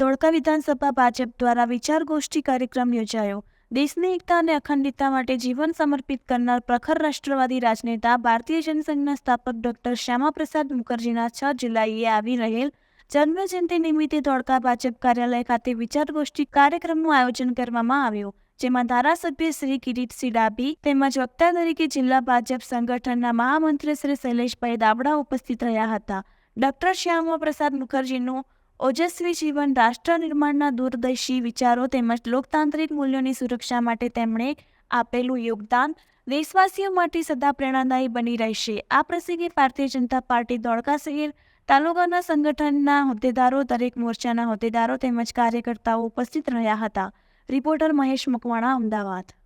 ધોળકા વિધાનસભા ભાજપ દ્વારા વિચાર ગોષ્ઠી કાર્યક્રમ યોજાયો. દેશની એકતા અને અખંડિતતા માટે જીવન સમર્પિત કરનાર પ્રખર રાષ્ટ્રવાદી રાજનેતા ભારતીય જનસંઘના સ્થાપક ડોક્ટર શ્યામાપ્રસાદ મુખર્જીના છ જુલાઈએ આવી રહેલ જન્મજયંતિ નિમિત્તે ધોળકા ભાજપ કાર્યાલય ખાતે વિચાર ગોષ્ઠી કાર્યક્રમનું આયોજન કરવામાં આવ્યું, જેમાં ધારાસભ્ય શ્રી કિરીટસિંહ ડાભી તેમજ વક્તા તરીકે જિલ્લા ભાજપ સંગઠનના મહામંત્રી શ્રી શૈલેષભાઈ દાવડા ઉપસ્થિત રહ્યા હતા. ડોક્ટર શ્યામા પ્રસાદ મુખર્જીનું ઓજસ્વી જીવન, રાષ્ટ્ર નિર્માણના દૂરદર્શી વિચારો તેમજ લોકતાંત્રિક મૂલ્યોની સુરક્ષા માટે તેમણે આપેલું યોગદાન દેશવાસીઓ માટે સદા પ્રેરણાદાયી બની રહેશે. આ પ્રસંગે ભારતીય જનતા પાર્ટી ધોળકા શહેર, તાલુકાના સંગઠનના હોદ્દેદારો, દરેક મોરચાના હોદ્દેદારો તેમજ કાર્યકર્તાઓ ઉપસ્થિત રહ્યા હતા. રિપોર્ટર મહેશ મકવાણા, અમદાવાદ.